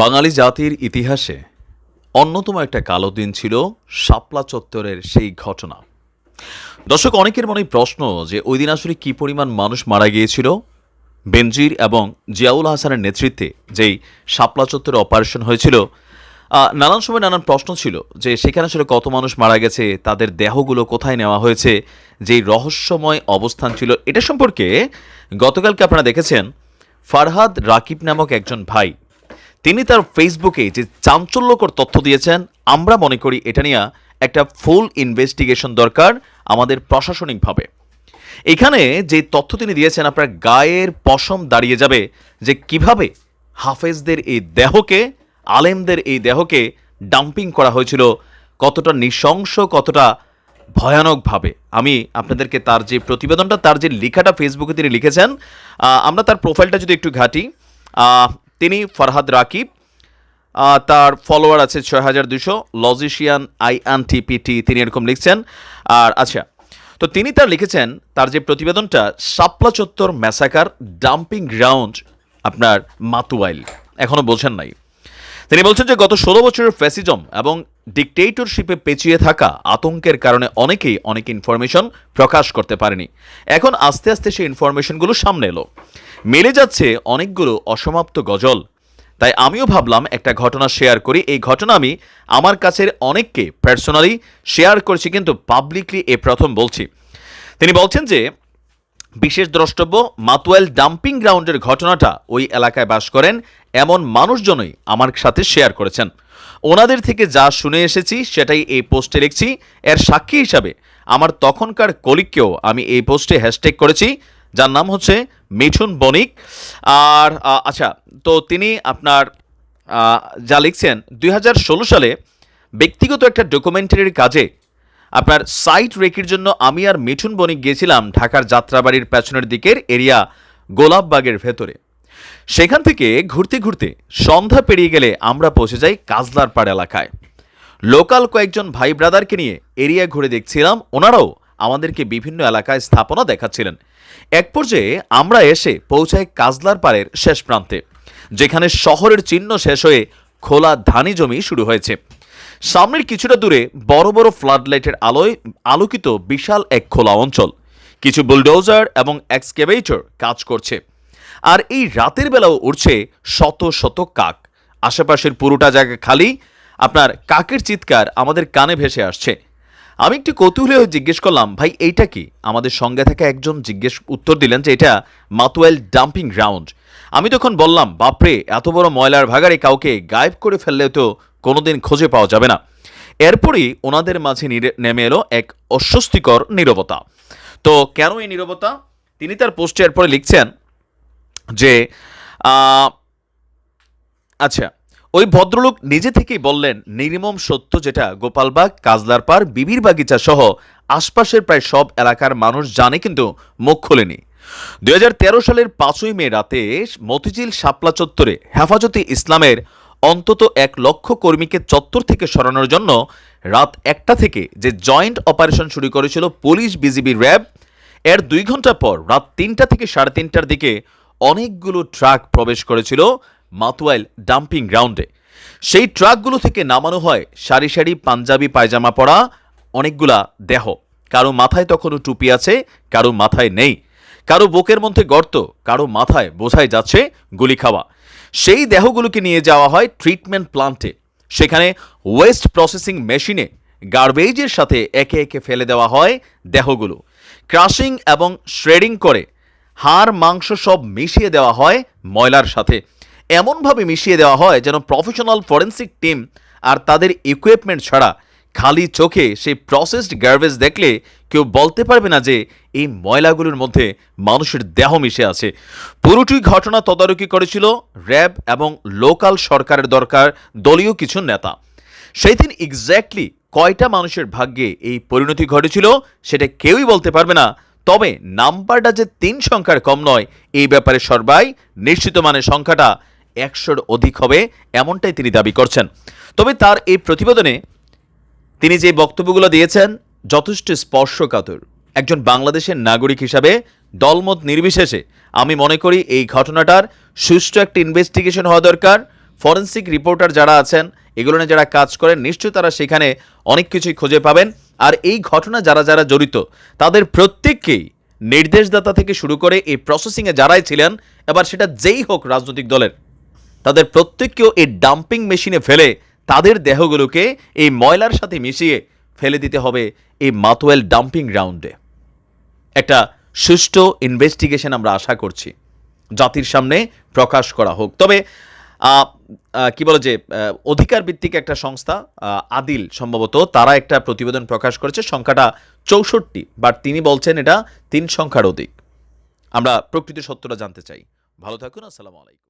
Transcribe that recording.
বাঙালি জাতির ইতিহাসে অন্যতম একটা কালো দিন ছিল শাপলা চত্বরের সেই ঘটনা। দর্শক, অনেকের মনে প্রশ্ন যে ওই দিন আসলে কী পরিমাণ মানুষ মারা গিয়েছিল? বেনজির এবং জিয়াউল হাসানের নেতৃত্বে যেই শাপলা চত্বরে অপারেশন হয়েছিল নানান সময় নানান প্রশ্ন ছিল যে সেখানে আসলে কত মানুষ মারা গেছে, তাদের দেহগুলো কোথায় নেওয়া হয়েছে, যেই রহস্যময় অবস্থান ছিল এটা সম্পর্কে গতকালকে আপনারা দেখেছেন, ফারহাদ রাকিব নামক একজন ভাই তিনি তার ফেসবুকে যে চাঞ্চল্যকর তথ্য দিয়েছেন, আমরা মনে করি এটা নিয়ে একটা ফুল ইনভেস্টিগেশন দরকার আমাদের প্রশাসনিকভাবে। এখানে যে তথ্য তিনি দিয়েছেন, আপনার গায়ের পশম দাঁড়িয়ে যাবে যে কীভাবে হাফেজদের এই দেহকে, আলেমদের এই দেহকে ডাম্পিং করা হয়েছিল, কতটা নৃশংস, কতটা ভয়ানকভাবে। আমি আপনাদেরকে তার যে প্রতিবেদনটা, তার যে লেখাটা ফেসবুকে তিনি লিখেছেন আমরা তার প্রোফাইলটা যদি একটু ঘাটি তিনি ফরহাদ রাকিব তার ফলোয়ার আছে ছয় হাজার দুশো লজিশিয়ান আই আন টিপিটি তিনি এরকম লিখছেন। আর আচ্ছা তো তিনি তার লিখেছেন, তার যে প্রতিবেদনটা, শাপলা চত্বর ম্যাসাকার ডাম্পিং গ্রাউন্ড, আপনার মাতুয়াইল এখনও বলছেন নাই। তিনি বলছেন যে, গত ষোলো বছরের ফ্যাসিজম এবং ডিকটেটরশিপে পেঁচিয়ে থাকা আতঙ্কের কারণে অনেকেই অনেক ইনফরমেশন প্রকাশ করতে পারেনি। এখন আস্তে আস্তে সেই ইনফরমেশনগুলো সামনে এলো। মিলে যাচ্ছে অনেকগুলো অসমাপ্ত গজল। তাই আমিও ভাবলাম একটা ঘটনা শেয়ার করি। এই ঘটনা আমি আমার কাছের অনেককে পার্সোনালি শেয়ার করছি, কিন্তু পাবলিকলি এ প্রথম বলছি। তিনি বলছেন যে, বিশেষ দ্রষ্টব্য, মাতুয়েল ডাম্পিং গ্রাউন্ডের ঘটনাটা ওই এলাকায় বাস করেন এমন মানুষজনই আমার সাথে শেয়ার করেছেন। ওনাদের থেকে যা শুনে এসেছি, সেটাই এই পোস্টে লিখছি। এর সাক্ষী হিসাবে, আমার তখনকার কলিগকেও আমি এই পোস্টে হ্যাশট্যাগ করেছি। যার নাম হচ্ছে মিঠুন বণিক। আর আচ্ছা তো তিনি আপনার যা লিখছেন, দুই হাজার ষোলো সালে ব্যক্তিগত একটা ডকুমেন্টারির কাজে আপনার সাইট রেকির জন্য আমি আর মিঠুন বণিক গিয়েছিলাম ঢাকার যাত্রাবাড়ির পেছনের দিকের এরিয়া গোলাপবাগের ভেতরে। সেখান থেকে ঘুরতে ঘুরতে সন্ধ্যা পেরিয়ে গেলে আমরা পৌঁছে যাই কাজলারপাড় এলাকায়। লোকাল কয়েকজন ভাই ব্রাদারকে নিয়ে এরিয়া ঘুরে দেখছিলাম। ওনারাও আমাদেরকে বিভিন্ন এলাকায় স্থাপনা দেখাচ্ছিলেন। এক পর্যায়ে আমরা এসে পৌঁছাই কাজলার পাড়ের শেষ প্রান্তে, যেখানে শহরের চিহ্ন শেষ হয়ে খোলা ধানি জমি শুরু হয়েছে। সামনের কিছুটা দূরে বড় বড় ফ্লাড লাইটের আলোয় আলোকিত বিশাল এক খোলা অঞ্চল। কিছু বুলডোজার এবং এক্সকেভেটর কাজ করছে। আর এই রাতের বেলাও উঠছে শত শত কাক। আশেপাশের পুরোটা জায়গা খালি, আপনার কাকের চিৎকার আমাদের কানে ভেসে আসছে। আমি একটু কৌতূহলী হয়ে জিজ্ঞেস করলাম, ভাই, এইটা কি? আমাদের সঙ্গে থাকা একজন জিজ্ঞেস উত্তর দিলেন যে এটা মাতুয়েল ডাম্পিং গ্রাউন্ড। আমি তখন বললাম, বাপরে, এত বড় ময়লার ভাগারে কাউকে গায়েব করে ফেললে তো কোনোদিন খুঁজে পাওয়া যাবে না। এরপরই ওনাদের মাঝে নেমে এলো এক অস্বস্তিকর নীরবতা। তো কেন এই নীরবতা? তিনি তার পোস্টে এরপরে লিখছেন যে আচ্ছা ওই ভদ্রলোক নিজে থেকেই বললেন, নির্মম সত্য যেটা, গোপালবাগ কাজলারপাড় বিবির বাগিচা সহ আশপাশের প্রায় সব এলাকার মানুষ জানে কিন্তু মুখ খোলেনি। দু হাজার তেরো সালের পাঁচই মে রাতে মতিঝিল শাপলা চত্বরে হেফাজতে ইসলামের অন্তত এক লক্ষ কর্মীকে চত্বর থেকে সরানোর জন্য রাত একটা থেকে যে জয়েন্ট অপারেশন শুরু করেছিল পুলিশ বিজিবি র্যাব, এর দুই ঘণ্টা পর রাত তিনটা থেকে সাড়ে তিনটার দিকে অনেকগুলো ট্রাক প্রবেশ করেছিল মাতুয়াইল ডাম্পিং গ্রাউন্ডে। সেই ট্রাকগুলো থেকে নামানো হয় সারি সারি পাঞ্জাবি পায়জামা পরা অনেকগুলা দেহ। কারও মাথায় তখনও টুপি আছে, কারও মাথায় নেই। কারও বুকের মধ্যে গর্ত, কারও মাথায় বোঝাই যাচ্ছে গুলি খাওয়া। সেই দেহগুলোকে নিয়ে যাওয়া হয় ট্রিটমেন্ট প্লান্টে। সেখানে ওয়েস্ট প্রসেসিং মেশিনে গার্বেজের সাথে একে একে ফেলে দেওয়া হয় দেহগুলো। ক্রাশিং এবং শ্রেডিং করে হাড় মাংস সব মিশিয়ে দেওয়া হয় ময়লার সাথে। এমনভাবে মিশিয়ে দেওয়া হয় যেন প্রফেশনাল ফরেন্সিক টিম আর তাদের ইকুইপমেন্ট ছাড়া খালি চোখে সেই প্রসেসড গার্বেজ দেখলে কেউ বলতে পারবে না যে এই ময়লাগুলোর মধ্যে মানুষের দেহ মিশে আছে। পুরোটি ঘটনা তদারকি করেছিল র্যাব এবং লোকাল সরকারের দরকার দলীয় কিছু নেতা। সেই দিন এক্স্যাক্টলি কয়টা মানুষের ভাগ্যে এই পরিণতি ঘটেছিল সেটা কেউই বলতে পারবে না। তবে নাম্বারটা যে তিন সংখ্যার কম নয়, এই ব্যাপারে সর্বাই নিশ্চিত মানে সংখ্যাটা একশোর অধিক হবে, এমনটাই তিনি দাবি করছেন। তবে তার এই প্রতিবেদনে তিনি যে বক্তব্যগুলো দিয়েছেন, যথেষ্ট স্পর্শকাতর। একজন বাংলাদেশের নাগরিক হিসাবে দলমত নির্বিশেষে আমি মনে করি এই ঘটনাটার সুষ্ঠু একটা ইনভেস্টিগেশন হওয়া দরকার। ফরেন্সিক রিপোর্টার যারা আছেন, এগুলো নিয়ে যারা কাজ করেন, নিশ্চয়ই তারা সেখানে অনেক কিছুই খুঁজে পাবেন। আর এই ঘটনা যারা যারা জড়িত, তাদের প্রত্যেককেই নির্দেশদাতা থেকে শুরু করে এই প্রসেসিংয়ে যারাই ছিলেন, এবার সেটা যেই হোক রাজনৈতিক দলের তাদের প্রত্যেককেও এই ডাম্পিং মেশিনে ফেলে তাদের দেহগুলোকে এই ময়লার সাথে মিশিয়ে ফেলে দিতে হবে এই মাতোয়েল ডাম্পিং গ্রাউন্ডে একটা সুষ্ঠু ইনভেস্টিগেশন আমরা আশা করছি। জাতির সামনে প্রকাশ করা হোক। তবে কি বলে যে অধিকার ভিত্তিক একটা সংস্থা আদিল সম্ভবত, তারা একটা প্রতিবেদন প্রকাশ করেছে, সংখ্যাটা চৌষট্টি বাট তিনি বলছেন এটা তিন সংখ্যার অধিক। আমরা প্রকৃত সত্যটা জানতে চাই। ভালো থাকুন, আসসালামু আলাইকুম।